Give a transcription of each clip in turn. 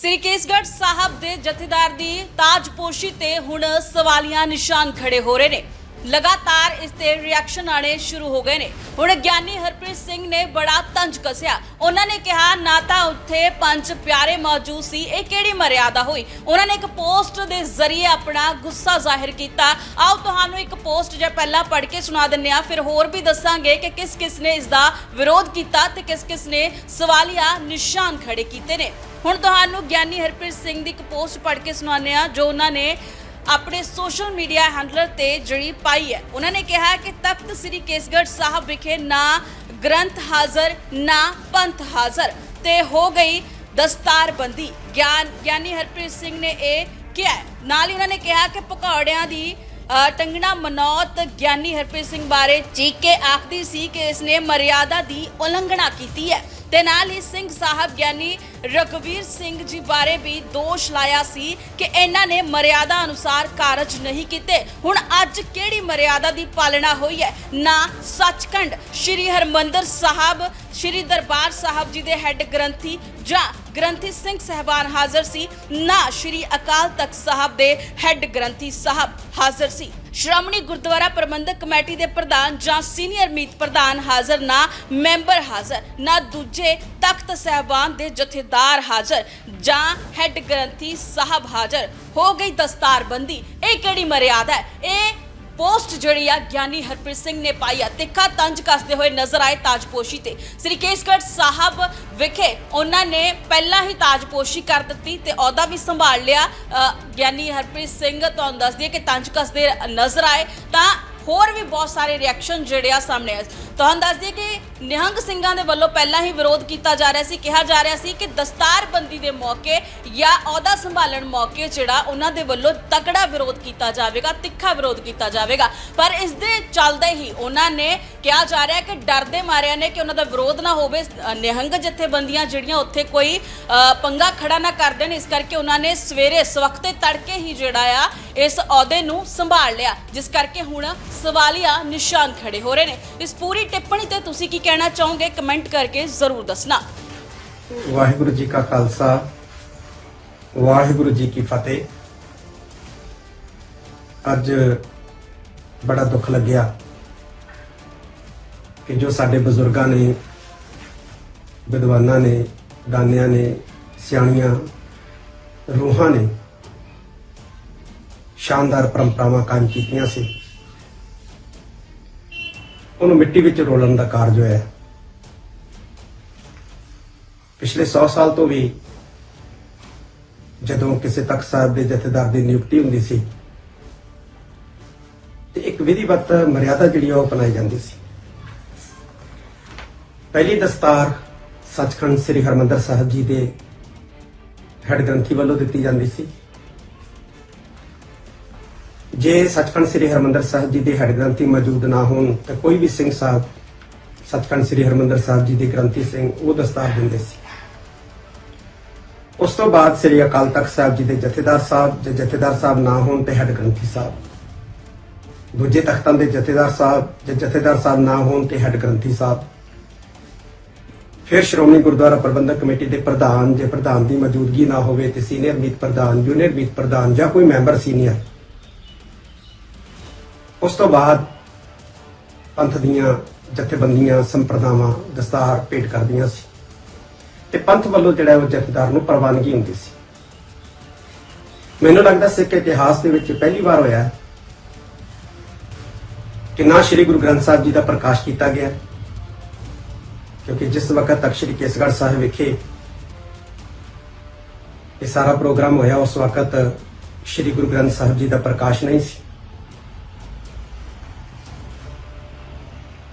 ਸ੍ਰੀ ਕੇਸਗੜ੍ਹ ਸਾਹਿਬ ਦੇ ਜਥੇਦਾਰ ਦੀ ਤਾਜਪੋਸ਼ੀ ਤੇ ਹੁਣ ਸਵਾਲੀਆਂ ਨਿਸ਼ਾਨ ਖੜੇ ਹੋ ਰਹੇ ਨੇ। ਲਗਾਤਾਰ ਇਸ ਤੇ ਰਿਐਕਸ਼ਨ ਆਣੇ ਸ਼ੁਰੂ ਹੋ ਗਏ ਨੇ। ਹੁਣ ਗਿਆਨੀ ਹਰਪ੍ਰੀਤ ਸਿੰਘ ਨੇ ਬੜਾ ਤੰਜ ਕਸਿਆ। ਉਹਨਾਂ ਨੇ ਕਿਹਾ, ਨਾ ਤਾਂ ਉੱਥੇ ਪੰਜ ਪਿਆਰੇ ਮੌਜੂਦ ਸੀ, ਇਹ ਕਿਹੜੀ ਮਰਿਆਦਾ ਹੋਈ? ਉਹਨਾਂ ਨੇ ਇੱਕ ਪੋਸਟ ਦੇ ਜ਼ਰੀਏ ਆਪਣਾ ਗੁੱਸਾ ਜ਼ਾਹਿਰ ਕੀਤਾ। ਆਓ ਤੁਹਾਨੂੰ ਇੱਕ ਪੋਸਟ ਜੇ ਪਹਿਲਾਂ ਪੜ੍ਹ ਕੇ ਸੁਣਾ ਦਿੰਨੇ ਆ ਫਿਰ ਹੋਰ ਵੀ ਦੱਸਾਂਗੇ ਕਿ ਕਿਸ ਕਿਸ ਨੇ ਇਸ ਦਾ ਵਿਰੋਧ ਕੀਤਾ ਤੇ ਕਿਸ ਕਿਸ ਨੇ ਸਵਾਲੀਆ ਨਿਸ਼ਾਨ ਖੜੇ ਕੀਤੇ ਨੇ। ਹੁਣ ਤੁਹਾਨੂੰ ਗਿਆਨੀ ਹਰਪ੍ਰੀਤ ਸਿੰਘ ਦੀ ਇੱਕ ਪੋਸਟ ਪੜ੍ਹ ਕੇ ਸੁਣਾਉਂਦੇ ਆ ਜੋ ਉਹਨਾਂ ਨੇ ਆਪਣੇ ਸੋਸ਼ਲ ਮੀਡੀਆ ਹੈਂਡਲਰ ਤੇ ਜਿਹੜੀ ਪਾਈ ਹੈ, ਉਹਨਾਂ ਨੇ ਕਿਹਾ ਕਿ ਤਖਤ ਸ੍ਰੀ ਕੇਸਗੜ੍ਹ ਸਾਹਿਬ ਵਿਖੇ ਨਾ ਗ੍ਰੰਥ ਹਾਜ਼ਰ, ਨਾ ਪੰਥ ਹਾਜ਼ਰ ਤੇ ਹੋ ਗਈ ਦਸਤਾਰਬੰਦੀ। ਗਿਆਨ, ਗਿਆਨੀ ਹਰਪ੍ਰੀਤ ਸਿੰਘ ਨੇ ਇਹ ਕਿਹਾ ਨਾਲ ਹੀ ਉਹਨਾਂ ਨੇ ਕਿਹਾ ਕਿ ਪਕੌੜਿਆਂ ਦੀ ਟੰਗਣਾ ਮਨੌਤ ਗਿਆਨੀ ਹਰਪ੍ਰੀਤ ਸਿੰਘ ਬਾਰੇ ਚੀਕ ਕੇ ਆਖਦੀ ਸੀ ਕਿ ਇਸ ਨੇ ਮਰਿਆਦਾ ਦੀ ਉਲੰਘਣਾ ਕੀਤੀ ਹੈ। ਤੇ ਨਾਲ ਹੀ ਸਿੰਘ ਸਾਹਿਬ ਗਿਆਨੀ ਰਘਵੀਰ ਸਿੰਘ ਜੀ ਬਾਰੇ ਵੀ ਦੋਸ਼ ਲਾਇਆ ਸੀ ਕਿ ਇਹਨਾਂ ਨੇ ਮਰਿਆਦਾ ਅਨੁਸਾਰ ਕਾਰਜ ਨਹੀਂ ਕੀਤੇ। ਹੁਣ ਅੱਜ ਕਿਹੜੀ ਮਰਿਆਦਾ ਦੀ ਪਾਲਣਾ ਹੋਈ ਹੈ? ਨਾ ਸੱਚਖੰਡ, ਸ੍ਰੀ ਹਰਮੰਦਰ ਸਾਹਿਬ, ਸ੍ਰੀ ਦਰਬਾਰ ਸਾਹਿਬ ਜੀ ਦੇ ਹੈੱਡ ਗ੍ਰੰਥੀ ਜਾਂ ਗ੍ਰੰਥੀ ਸਿੰਘ ਸਹਿਬਾਨ ਹਾਜ਼ਰ ਸੀ, ਨਾ ਸ੍ਰੀ ਅਕਾਲ ਤਖਤ ਸਾਹਿਬ ਦੇ ਹੈੱਡ ਗ੍ਰੰਥੀ ਸਾਹਿਬ ਹਾਜ਼ਰ ਸੀ। ਸ਼੍ਰੋਮਣੀ ਗੁਰਦੁਆਰਾ ਪ੍ਰਬੰਧਕ ਕਮੇਟੀ ਦੇ ਪ੍ਰਧਾਨ ਜਾਂ ਸੀਨੀਅਰ ਮੀਤ ਪ੍ਰਧਾਨ ਹਾਜ਼ਰ, ਨਾ ਮੈਂਬਰ ਹਾਜ਼ਰ, ਨਾ ਦੂਜੇ ਤਖਤ ਸਹਿਬਾਨ ਦੇ ਜਥੇਦਾਰ ਹਾਜ਼ਰ ਜਾਂ ਹੈੱਡ ਗ੍ਰੰਥੀ ਸਾਹਿਬ ਹਾਜ਼ਰ। ਹੋ ਗਈ ਦਸਤਾਰਬੰਦੀ। ਇਹ ਕਿਹੜੀ ਮਰਿਆਦਾ ਹੈ? ਇਹ ਪੋਸਟ ਜਿਹੜੀ ਆ, ਗਿਆਨੀ ਹਰਪ੍ਰੀਤ ਸਿੰਘ ਨੇ ਪਾਈ ਆ। ਤਿੱਖਾ ਤੰਜ ਕੱਸਦੇ ਹੋਏ ਨਜ਼ਰ ਆਏ ਤਾਜਪੋਸ਼ੀ ਤੇ। ਸ੍ਰੀ ਕੇਸਗੜ੍ਹ ਸਾਹਿਬ ਵਿਖੇ ਉਹਨਾਂ ਨੇ ਪਹਿਲਾਂ ਹੀ ਤਾਜਪੋਸ਼ੀ ਕਰ ਦਿੱਤੀ ਤੇ ਅਹੁਦਾ ਵੀ ਸੰਭਾਲ ਲਿਆ। ਗਿਆਨੀ ਹਰਪ੍ਰੀਤ ਸਿੰਘ ਤੁਹਾਨੂੰ ਦੱਸਦੀ ਹੈ ਕਿ ਤੰਜ ਕੱਸਦੇ ਨਜ਼ਰ ਆਏ। ਤਾਂ ਹੋਰ ਵੀ ਬਹੁਤ ਸਾਰੇ ਰਿਐਕਸ਼ਨ ਜਿਹੜੇ ਆ ਸਾਹਮਣੇ ਆਏ। ਤੁਹਾਨੂੰ ਦੱਸ ਦਈਏ ਕਿ ਨਿਹੰਗ ਸਿੰਘਾਂ ਦੇ ਵੱਲੋਂ ਪਹਿਲਾਂ ਹੀ ਵਿਰੋਧ ਕੀਤਾ ਜਾ ਰਿਹਾ ਸੀ, ਕਿਹਾ ਜਾ ਰਿਹਾ ਸੀ ਕਿ ਦਸਤਾਰਬੰਦੀ ਦੇ ਮੌਕੇ ਜਾਂ ਅਹੁਦਾ ਸੰਭਾਲਣ ਮੌਕੇ ਜਿਹੜਾ ਉਹਨਾਂ ਦੇ ਵੱਲੋਂ ਤਕੜਾ ਵਿਰੋਧ ਕੀਤਾ ਜਾਵੇਗਾ, ਤਿੱਖਾ ਵਿਰੋਧ ਕੀਤਾ ਜਾਵੇਗਾ। ਪਰ ਇਸ ਦੇ ਚੱਲਦੇ ਹੀ ਉਹਨਾਂ ਨੇ ਕਿਹਾ ਜਾ ਰਿਹਾ ਕਿ ਡਰਦੇ ਮਾਰਿਆਂ ਨੇ ਕਿ ਉਹਨਾਂ ਦਾ ਵਿਰੋਧ ਨਾ ਹੋਵੇ। ਨਿਹੰਗ ਜਥੇਬੰਦੀਆਂ ਜਿਹੜੀਆਂ ਉੱਥੇ ਕੋਈ ਪੰਗਾ ਖੜਾ ਨਾ ਕਰ ਦੇਣ, ਇਸ ਕਰਕੇ ਉਹਨਾਂ ਨੇ ਸਵੇਰੇ ਸਵਖਤੇ ਤੜਕੇ ਹੀ ਜਿਹੜਾ ਆ ਇਸ ਅਹੁਦੇ ਨੂੰ ਸੰਭਾਲ ਲਿਆ, ਜਿਸ ਕਰਕੇ ਹੁਣ ਸਵਾਲੀਆ ਨਿਸ਼ਾਨ ਖੜੇ ਹੋ ਰਹੇ ਨੇ। ਇਸ ਪੂਰੀ ਟਿੱਪਣੀ ਤੇ ਤੁਸੀਂ ਕੀ ਕਹਿਣਾ ਚਾਹੋਗੇ, ਕਮੈਂਟ ਕਰਕੇ ਜ਼ਰੂਰ ਦੱਸਣਾ। ਵਾਹਿਗੁਰੂ ਜੀ ਕਾ ਖਾਲਸਾ, ਵਾਹਿਗੁਰੂ ਜੀ ਕੀ ਫਤਿਹ। ਅੱਜ ਬੜਾ ਦੁੱਖ ਲੱਗਿਆ ਕਿ ਜੋ ਸਾਡੇ ਬਜ਼ੁਰਗਾਂ ਨੇ, ਵਿਦਵਾਨਾਂ ਨੇ, ਦਾਨਿਆਂ ਨੇ, ਸਿਆਣੀਆਂ, ਰੂਹਾਂ ਨੇ ਸ਼ਾਨਦਾਰ ਪਰੰਪਰਾਵਾਂ ਕਾਇਮ ਕੀਤੀਆਂ ਸੀ। ਉਹਨੂੰ ਮਿੱਟੀ ਵਿੱਚ ਰੋਲਣ ਦਾ ਕਾਰਜ ਹੋਇਆ। ਪਿਛਲੇ 100 ਸਾਲ ਤੋਂ ਵੀ ਜਦੋਂ ਕਿਸੇ ਤਖਤ ਸਾਹਿਬ ਦੇ ਜਥੇਦਾਰ ਦੀ ਨਿਯੁਕਤੀ ਹੁੰਦੀ ਸੀ, ਤੇ ਇੱਕ ਵਿਧੀਵਤ ਮਰਿਆਦਾ ਜਿਹੜੀ ਆ ਉਹ ਅਪਣਾਈ ਜਾਂਦੀ ਸੀ। ਪਹਿਲੀ ਦਸਤਾਰ ਸੱਚਖੰਡ ਸ੍ਰੀ ਹਰਮੰਦਰ ਸਾਹਿਬ ਜੀ ਦੇ ਹੈਡ ਗ੍ਰੰਥੀ ਵੱਲੋਂ ਦਿੱਤੀ ਜਾਂਦੀ ਸੀ। ਜੇ ਸੱਚਖੰਡ ਸ੍ਰੀ ਹਰਮੰਦਰ ਸਾਹਿਬ ਜੀ ਦੇ ਹੈਡ ਗ੍ਰੰਥੀ ਮੌਜੂਦ ਨਾ ਹੋਣ, ਤਾਂ ਕੋਈ ਵੀ ਸਿੰਘ ਸਾਹਿਬ ਸੱਚਖੰਡ ਸ੍ਰੀ ਹਰਮੰਦਰ ਸਾਹਿਬ ਜੀ ਦੇ ਗ੍ਰੰਥੀ ਸਿੰਘ ਉਹ ਦਸਤਾਰ ਦਿੰਦੇ ਸੀ। ਉਸ ਤੋਂ ਬਾਅਦ ਸ੍ਰੀ ਅਕਾਲ ਤਖਤ ਸਾਹਿਬ ਜੀ ਦੇ ਜਥੇਦਾਰ ਸਾਹਿਬ, ਜੇ ਜਥੇਦਾਰ ਸਾਹਿਬ ਨਾ ਹੋਣ ਤੇ ਹੈਡ ਗ੍ਰੰਥੀ ਸਾਹਿਬ। ਦੂਜੇ ਤਖਤਾਂ ਦੇ ਜਥੇਦਾਰ ਸਾਹਿਬ, ਜੇ ਜਥੇਦਾਰ ਸਾਹਿਬ ਨਾ ਹੋਣ ਤੇ ਹੈਡ ਗ੍ਰੰਥੀ ਸਾਹਿਬ। ਫਿਰ ਸ਼੍ਰੋਮਣੀ ਗੁਰਦੁਆਰਾ ਪ੍ਰਬੰਧਕ ਕਮੇਟੀ ਦੇ ਪ੍ਰਧਾਨ, ਜੇ ਪ੍ਰਧਾਨ ਦੀ ਮੌਜੂਦਗੀ ਨਾ ਹੋਵੇ ਤੇ ਸੀਨੀਅਰ ਮੀਤ ਪ੍ਰਧਾਨ, ਜੂਨੀਅਰ ਮੀਤ ਪ੍ਰਧਾਨ ਜਾਂ ਕੋਈ ਮੈਂਬਰ ਸੀਨੀਅਰ ਉਸ ਤੋਂ ਬਾਅਦ ਪੰਥ ਦੀਆਂ ਜਥੇਬੰਦੀਆਂ, ਸੰਪਰਦਾਵਾਂ, ਦਸਤਾਰ ਭੇਟ ਕਰਦੀਆਂ ਸੀ। ਤੇ ਪੰਥ ਵੱਲੋਂ ਜਿਹੜਾ ਉਹ ਜਥੇਦਾਰ ਨੂੰ ਪ੍ਰਵਾਨਗੀ ਹੁੰਦੀ ਸੀ। ਮੈਨੂੰ ਲੱਗਦਾ ਸਿੱਖ ਇਤਿਹਾਸ ਦੇ ਵਿੱਚ ਪਹਿਲੀ ਵਾਰ ਹੋਇਆ ਹੈ ਕਿ ਨਾ ਸ੍ਰੀ ਗੁਰੂ ਗ੍ਰੰਥ ਸਾਹਿਬ ਜੀ ਦਾ ਪ੍ਰਕਾਸ਼ ਕੀਤਾ ਗਿਆ ਕਿਉਂਕਿ ਜਿਸ ਵਕਤ ਤੱਕ ਸ੍ਰੀ ਕੇਸਗੜ੍ਹ ਸਾਹਿਬ ਵਿਖੇ ਇਹ ਸਾਰਾ ਪ੍ਰੋਗਰਾਮ ਹੋਇਆ, ਉਸ ਵਕਤ ਸ੍ਰੀ ਗੁਰੂ ਗ੍ਰੰਥ ਸਾਹਿਬ ਜੀ ਦਾ ਪ੍ਰਕਾਸ਼ ਨਹੀਂ ਸੀ।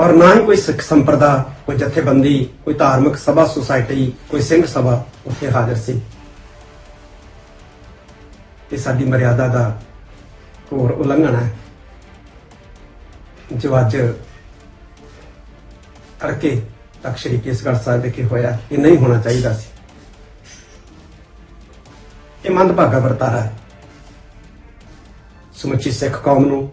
ਔਰ ਨਾ ਹੀ ਕੋਈ ਸਿੱਖ ਸੰਪਰਦਾ, ਕੋਈ ਜਥੇਬੰਦੀ, ਕੋਈ ਧਾਰਮਿਕ ਸਭਾ ਸੁਸਾਇਟੀ ਕੋਈ ਸਿੰਘ ਸਭਾ ਉੱਥੇ ਹਾਜ਼ਰ ਸੀ। ਇਹ ਸਾਡੀ ਮਰਿਆਦਾ ਦਾ ਘੋਰ ਉਲੰਘਣਾ ਹੈ। ਜੋ ਅੱਜ ਕਰਕੇ ਤੱਕ ਸ਼੍ਰੀ ਕੇਸਗੜ੍ਹ ਸਾਹਿਬ ਵਿਖੇ ਹੋਇਆ, ਇਹ ਨਹੀਂ ਹੋਣਾ ਚਾਹੀਦਾ ਸੀ। ਇਹ ਮੰਦਭਾਗਾ ਵਰਤਾਰਾ ਹੈ। ਸਮੁੱਚੀ ਸਿੱਖ ਕੌਮ ਨੂੰ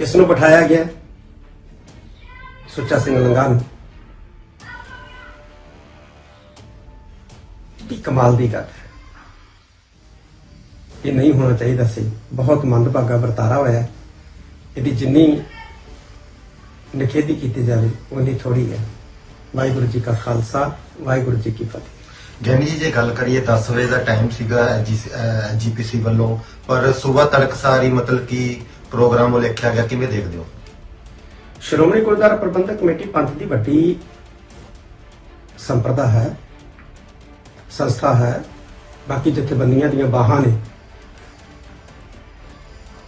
ਕਿਸ ਨੂੰ ਬਿਠਾਇਆ ਗਿਆ? ਸੁੱਚਾ ਸਿੰਘ ਲੰਗਾ ਨੂੰ। ਵੀ ਕਮਾਲ ਦੀ ਗੱਲ ਹੈ। ਇਹ ਨਹੀਂ ਹੋਣਾ ਚਾਹੀਦਾ ਸੀ। ਬਹੁਤ ਮੰਦਭਾਗਾ ਵਰਤਾਰਾ ਹੋਇਆ। ਇਹਦੀ ਜਿੰਨੀ ਨਿਖੇਧੀ ਕੀਤੀ ਜਾਵੇ ਉਨੀ ਥੋੜੀ ਹੈ। ਵਾਹਿਗੁਰੂ ਜੀ ਕਾ ਖਾਲਸਾ, ਵਾਹਿਗੁਰੂ ਜੀ ਕੀ ਫਤਿਹ। ਗਿਆਨੀ ਜੀ, ਜੇ ਗੱਲ ਕਰੀਏ 10 ਵਜੇ ਦਾ ਟਾਈਮ ਸੀਗਾ ਜੀਪੀਸੀ ਵੱਲੋਂ। ਪਰ ਸਵੇਰ ਤੜਕ ਸਾਰੀ ਮਤਲਬ ਕਿ ਪ੍ਰੋਗਰਾਮ ਉਹ ਲਿਖਿਆ ਗਿਆ, ਕਿਵੇਂ ਦੇਖਦੇ ਹੋ? ਸ਼੍ਰੋਮਣੀ ਗੁਰਦੁਆਰਾ ਪ੍ਰਬੰਧਕ ਕਮੇਟੀ ਪੰਥ ਦੀ ਵੱਡੀ ਸੰਪਰਦਾ ਹੈ, ਸੰਸਥਾ ਹੈ, ਬਾਕੀ ਜਥੇਬੰਦੀਆਂ ਦੀਆਂ ਬਾਹਾਂ ਨੇ।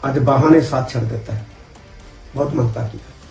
ਅੱਜ ਬਾਹਾਂ ਨੇ ਸਾਥ ਛੱਡ ਦਿੱਤਾ ਬਹੁਤ ਮੰਨਤਾ ਕੀਤਾ